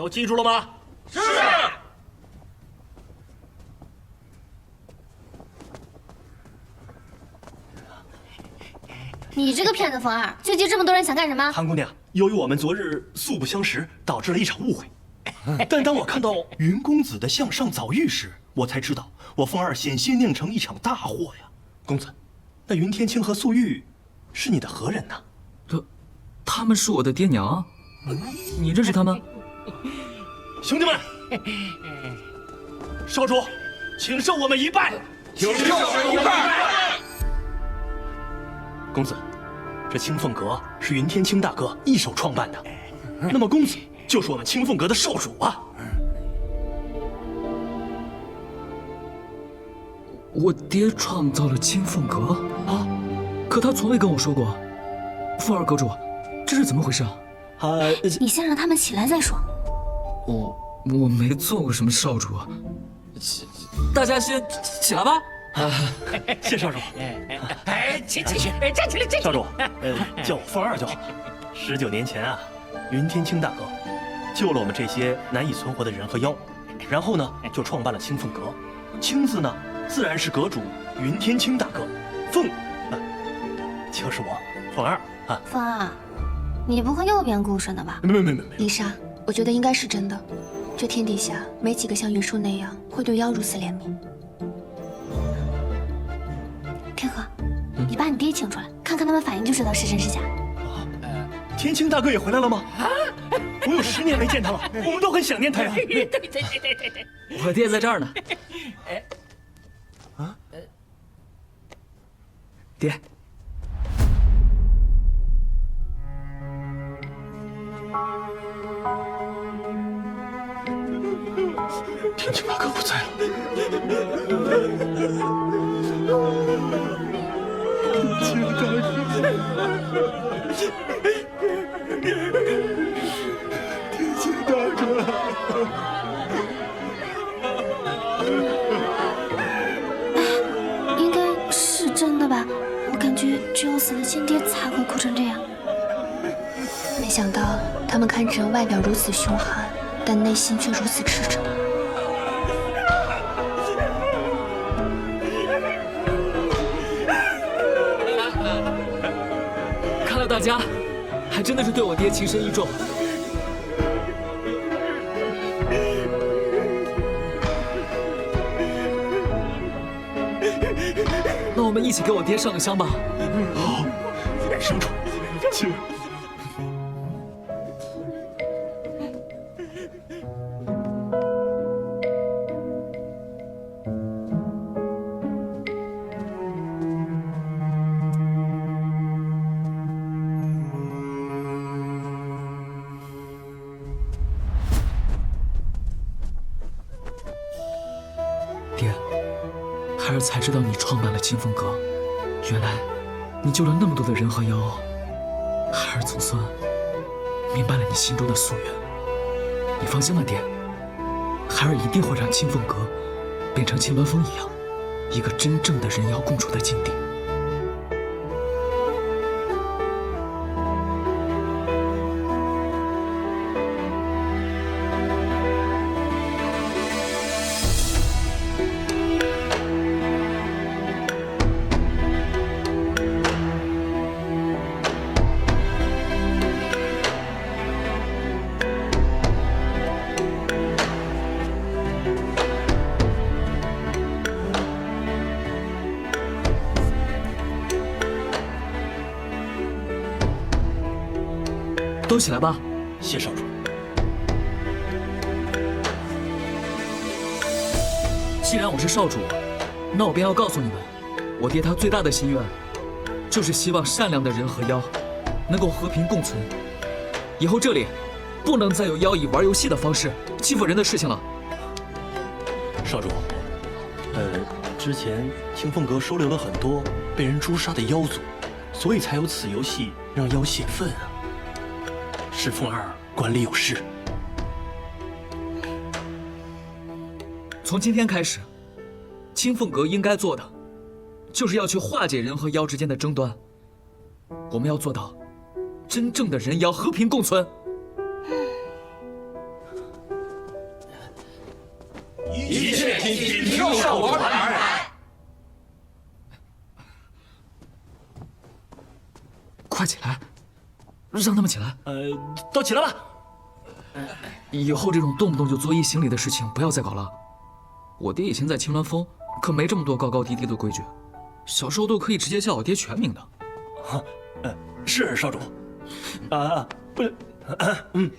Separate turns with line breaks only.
都记住了吗？
是。
你这个骗子冯二，聚集这么多人想干什么？
韩姑娘，由于我们昨日素不相识，导致了一场误会。但当我看到云公子的向上早遇时，我才知道我冯二险些酿成一场大祸呀。公子，那云天青和素玉是你的何人呢？
他，他们是我的爹娘。你认识他们？
兄弟们，少主，请受我们一拜。
请受我们一拜。
公子，这青凤阁是云天青大哥一手创办的，那么公子就是我们青凤阁的少主啊。
我爹创造了青凤阁啊，可他从未跟我说过。凤儿阁主，这是怎么回事啊？
啊，你先让他们起来再说。
我我没做过什么少主，大家先起来吧。
啊，谢少主。
哎，起起起，站起来，站起来。
少主，呃，叫我凤二就好了。十九年前啊，云天青大哥救了我们这些难以存活的人和妖，然后呢，就创办了青凤阁。青字呢，自然是阁主云天青大哥。凤，啊，就是我，凤二啊。
凤二，你不会又编故事呢吧？
没没没没没。
丽莎，我觉得应该是真的。这天底下没几个像云舒那样会对妖如此怜悯。
天河，你把你爹请出来，看看他们反应就知道是真是假。
啊，天青大哥也回来了吗？啊，我有十年没见他了，我们都很想念他呀。
对对对对对对，
我爹在这儿呢。哎，啊，爹，
大哥不在了。青大哥，天青大哥，
应该是真的吧？我感觉只有死了亲爹才会哭成这样。
没想到他们看着外表如此凶悍，但内心却如此赤诚。
家还真的是对我爹情深意重。那我们一起给我爹上个香吧。
好，生主，请。
爹孩儿才知道你创办了清风阁，原来你救了那么多的人和妖，孩儿总算明白了你心中的夙愿。你放心吧，爹，孩儿一定会让清风阁变成青鸾峰一样，一个真正的人妖共处的境地。都起来吧，
谢少主。
既然我是少主，那我便要告诉你们，我爹他最大的心愿，就是希望善良的人和妖能够和平共存。以后这里不能再有妖以玩游戏的方式欺负人的事情了。
少主，呃，之前清风阁收留了很多被人诛杀的妖族，所以才有此游戏让妖泄愤啊。是凤儿管理有失。
从今天开始，青凤阁应该做的，就是要去化解人和妖之间的争端。我们要做到真正的人妖和平共存。
一切听听少我安排。
快起来，让他们起来。
呃，都起来吧。
以后这种动不动就作揖行礼的事情不要再搞了。我爹以前在青鸾峰可没这么多高高低低的规矩，小时候都可以直接叫我爹全名的。
呃，是少主。啊，不，嗯。